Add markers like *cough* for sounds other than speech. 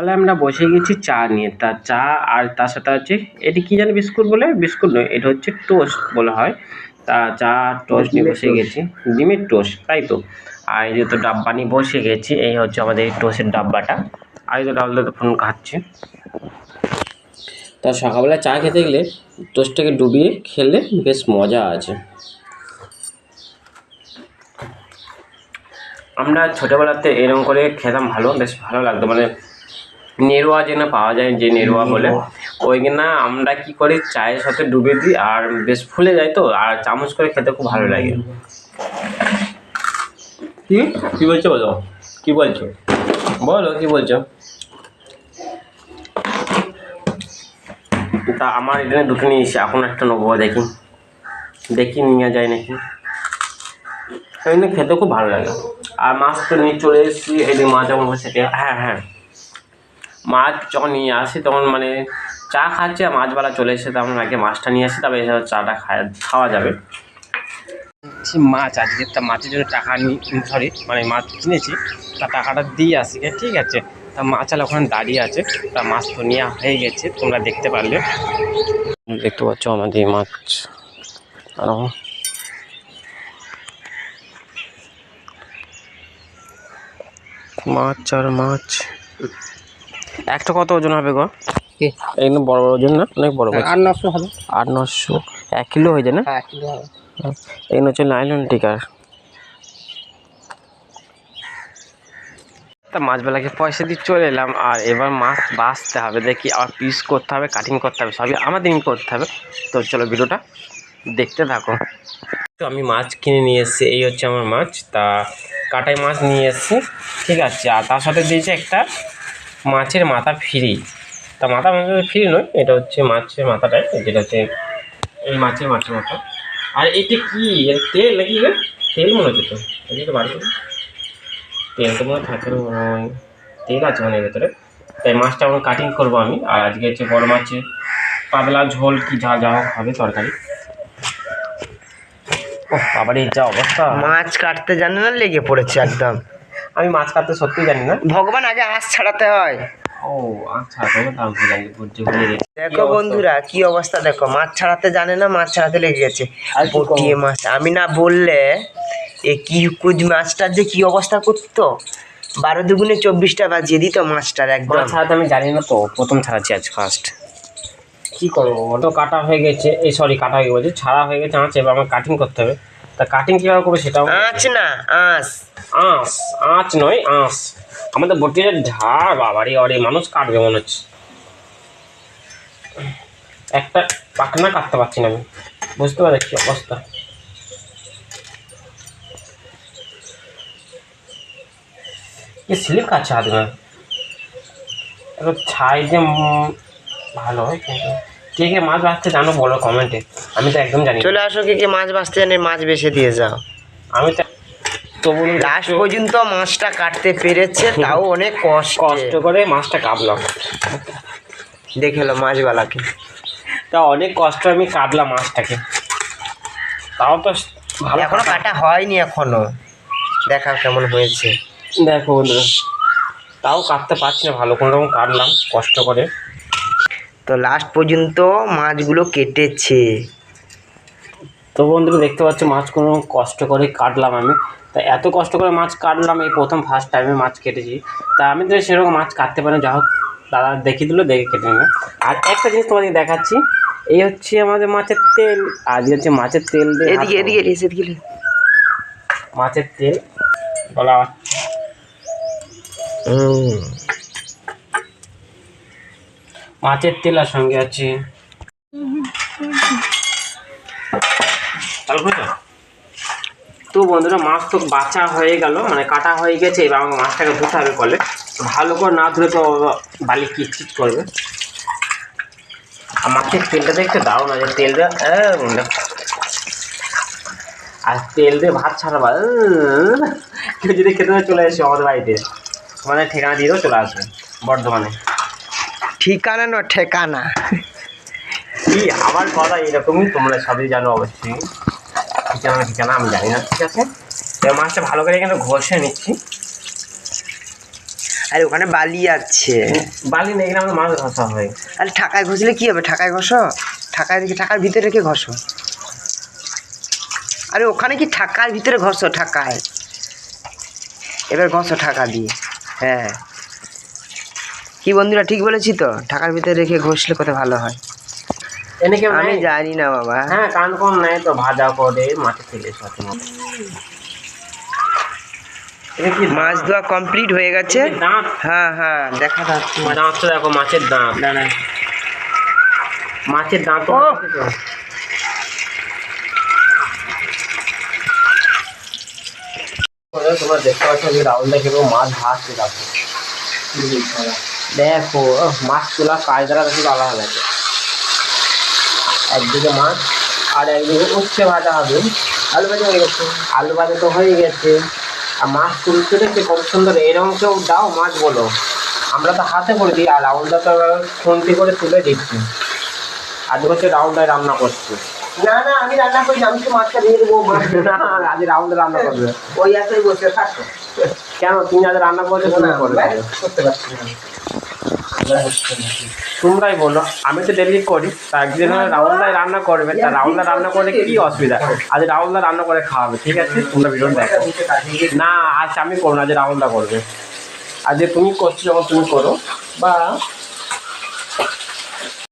তাহলে আমরা বসে গেছি চা নিয়ে। তা চা আর তার সাথে হচ্ছে এটি কি জানি বিস্কুট বলে? বিস্কুট নয় এটা হচ্ছে টোস্ট বলা হয়। তা চা টোস্ট নিয়ে বসে গেছি। ডিমের টোস্ট তাই তো? আর এই তো ডাব্বা নিয়ে বসে গেছি এই হচ্ছে আমাদের এই টোস্টের ডাব্বাটা। আর এই তো ডাবলা তো ফোন খাচ্ছে তা সকালবেলা চা খেতে গেলে টোস্টটাকে ডুবিয়ে খেলে বেশ মজা আছে। আমরা ছোটোবেলাতে এরকম করে খেতাম ভালো বেশ ভালো লাগতো। মানে নেরোয়া যেন পাওয়া যায় যে নেরোয়া বলে। ওই না আমরা কি করি চায়ের সাথে ডুবে দিই আর বেশ ফুলে যায় তো আর চামচ করে খেতে খুব ভালো লাগে। কি? কি বলছো বলো? কি বলছো? বলো কি বলছো? তা আমার এখানে দুটো নিয়ে এসে এখন একটা নেব দেখি। দেখি নিয়ে যায় নাকি। এমনি খেতে খুব ভালো লাগে। আর মাছ তো নিয়ে চলে এসেছি এই যে মাছ বসে থেকে হ্যাঁ হ্যাঁ। মাছ যখন নিয়ে আসি তখন মানে চা খাচ্ছে আর মাছওয়ালা চলে এসে তখন আগে মাছটা নিয়ে আসি তবে এসে চাটা খাওয়া খাওয়া যাবে। মাছ আজকে তা মাছের জন্য টাকা নি সরি মানে মাছ কিনেছি তা টাকাটা দিয়ে আসি ঠিক আছে। তা মাছালা ওখানে দাঁড়িয়ে আছে তা মাছ তো নেওয়া হয়ে গেছে তোমরা দেখতে পারলে। দেখতে পাচ্ছ আমাদের মাছ। আর। মাছ আর মাছ। একটা কত ওজন হবে গো? কি? একদম বড় বড় ওজন না অনেক বড় মাছ আর নশো হবে। আট নশো এক কিলো হয়ে যায় না? হ্যাঁ কিলো হবে। এই হচ্ছে নাইলন টিকার। তা মাছবেলাকে পয়সা দিয়ে চলে এলাম আর এবার মাছ বাঁচতে হবে। দেখি আর পিস করতে হবে কাটিং করতে হবে সবই আমাদেরই করতে হবে। তো চলো ভিডিওটা দেখতে থাকো। তো আমি মাছ কিনে নিয়ে এসেছি এই হচ্ছে আমার মাছ। তা কাটাই মাছ নিয়ে এসেছি ঠিক আছে। আর তার সাথে দিয়েছে একটা মাছের মাথা ফ্রি। তা মাথা মাছের ফ্রি নয়, এটা হচ্ছে মাছের মাথাটাই, যেটা হচ্ছে এই মাছের মাছের মাথা। আর এটা কি? তেল নাকি তেল মনে হচ্ছে তো। এদিকে বাড়ি তেল তো মনে থাকে তেল আছে মানে ভেতরে। তাই মাছটা এখন কাটিং করব আমি। আর আজকে হচ্ছে বড় মাছে পাতলা ঝোল কি যা যা হবে তরকারি। ও বাবার এই যা অবস্থা। মাছ কাটতে জানে না লেগে পড়েছে একদম। আমি মাছ কাটতে সত্যি জানি না। ভগবান আগে আঁশ ছাড়াতে হয়। ও আচ্ছা দেখো বন্ধুরা কি অবস্থা দেখো মাছ ছাড়াতে জানে না মাছ ছাড়াতে লেগে গেছে। মাছ আমি না বললে এ কি কুজ মাছটার যে কি অবস্থা করতো? বারো দুগুণে চব্বিশটা বাজিয়ে দিত মাছটার একদম। মাছ ছাড়াতে আমি জানি না তো প্রথম ছাড়াচ্ছি আজ ফার্স্ট কি করব? অত কাটা হয়ে গেছে এই সরি কাটা হয়ে গেছে ছাড়া হয়ে গেছে আঁচ এবার আমার কাটিং করতে হবে। তা কাটিং কীভাবে করবো সেটাও আঁচ না আঁশ আঁশ আঁচ নয় আঁশ আমাদের বটির ঝাড় বাবারি অরে মানুষ কাটবে মনে হচ্ছে একটা পাখনা কাটতে পারছি না আমি বুঝতে পারছি কি অবস্থা ये स्लिप का अच्छा आदमी এবার ছাই যে উম, ভালো হয় কিন্তু কে কে মাছ বাঁচতে জানো বলো কমেন্টে আমি তো একদম জানি চলে আসো কি কি মাছ বাঁচতে জানে মাছ বেছে দিয়ে যাও। আমি তো তবু লাস্ট পর্যন্ত মাছটা কাটতে পেরেছে তাও অনেক কষ্ট। কষ্ট করে মাছটা কাটলাম। দেখেলো মাছবালাকে তা অনেক কষ্ট আমি কাটলাম মাছটাকে। তাও তো ভালো এখনও কাটা। কাটা হয়নি এখনও। দেখা কেমন হয়েছে। দেখো বন্ধুরা তাও কাটতে পারছি না ভালো কোনো রকম কাটলাম কষ্ট করে। তো লাস্ট পর্যন্ত মাছগুলো কেটেছে। তো বন্ধুরা দেখতে পাচ্ছ মাছ কোনো কষ্ট করে কাটলাম আমি। তা এত কষ্ট করে মাছ কাটলাম এই প্রথম ফার্স্ট টাইমে মাছ কেটেছি। তা আমি তো সেরকম মাছ কাটতে পারি না, যা হোক দাদা দেখিয়ে দিল দেখে কেটে নিলাম। আর একটা জিনিস তোমাদের দেখাচ্ছি এই হচ্ছে আমাদের মাছের তেল আর হচ্ছে মাছের তেল এদিকে এদিকে এদিকে। মাছের তেল বলা। মাছের তেল আর সঙ্গে আছে। তো বন্ধুরা মাছ তো বাঁচা হয়ে গেল মানে কাটা হয়ে গেছে এবার আমাকে মাছটাকে ধুতে হবে করলে ভালো করে না ধুলে তো বালি কিচকিচ করবে আর মাছের তেলটা দেখতে দাও না যে তেলটা। আর তেল দিয়ে ভাত ছাড়াবা কেউ যদি খেতে চলে এসে আমাদের বাড়িতে মানে ঠিকানা দিয়ে দেবো চলে আসবে বর্ধমানে ঠিকানা না ঠেকানা? কি আমার কথা এরকমই তোমরা সবই জানো অবশ্যই। ঠিকানা ঠিকানা আমি জানি না ঠিক আছে? এবার মাছটা ভালো করে এখানে ঘষে নিচ্ছি। আরে ওখানে বালি আছে। বালি নেই এখানে আমাদের মাছ ঘষা হয়। আরে ঠাকায় ঘষলে কি হবে? ঠাকায় ঘষো? ঠাকায় রেখে ঠাকার ভিতরে রেখে ঘষো? আরে ওখানে কি ঠাকার ভিতরে ঘষো ঠাকায়? এবার ঘষো ঠাকা দিয়ে। হ্যাঁ। কি বন্ধুরা ঠিক বলেছি তো? ঠাকার ভিতরে রেখে ঘষলে কত ভালো হয়? আমি? জানি না বাবা। হ্যাঁ কান কোন নেয় তো ভাজা করে মাটি ফেলে সাথে মাছ ধোয়া কমপ্লিট হয়ে গেছে। দাঁত? হ্যাঁ হ্যাঁ দেখা যাচ্ছে। দাঁতটা দেখো মাছের দাঁত। মাছের দাঁত ও! তোমরা দেখতে পাচ্ছ যে রাহুল দেখে মাছ ভাসছে দেখো দেখো মাছ তোলা কায়দারা বেশি আলাদা গেছে একদিকে মাছ, আর একদিকে উচ্ছে ভাজা হবে। আলু ভাজা হয়ে গেছে। আলু ভাজা তো হয়ে গেছে। আর মাছ তুলতে দেখতে কত সুন্দর। এরকম কেউ দাও, মাছ বলো। আমরা তো হাতে করে দিই, আর রাউন্ডটা তো খুন্তি করে তুলে দিচ্ছি। আর হচ্ছে রাউন্ডায় রান্না করছি। না না আমি রান্না করি আমি তো মাছটা দিয়ে দেবো *laughs* না আজ রাউন্ডে রান্না করবে। ওই আসলে বসে থাকো। কেন তুমি আজ রান্না করছ তুমি করতে পারছি না। তোমরাই বলো আমি তো ডেলি করি তা একদিন রাহুলদাই রান্না করবে তা রাহুলদা রান্না করলে কি অসুবিধা? আজ রাহুলদা রান্না করে খাওয়াবে ঠিক আছে? তোমরা ভিডিও দেখো। না আজ আমি করব না আজ রাহুলদা করবে। আজ তুমি করছ যখন তুমি করো বা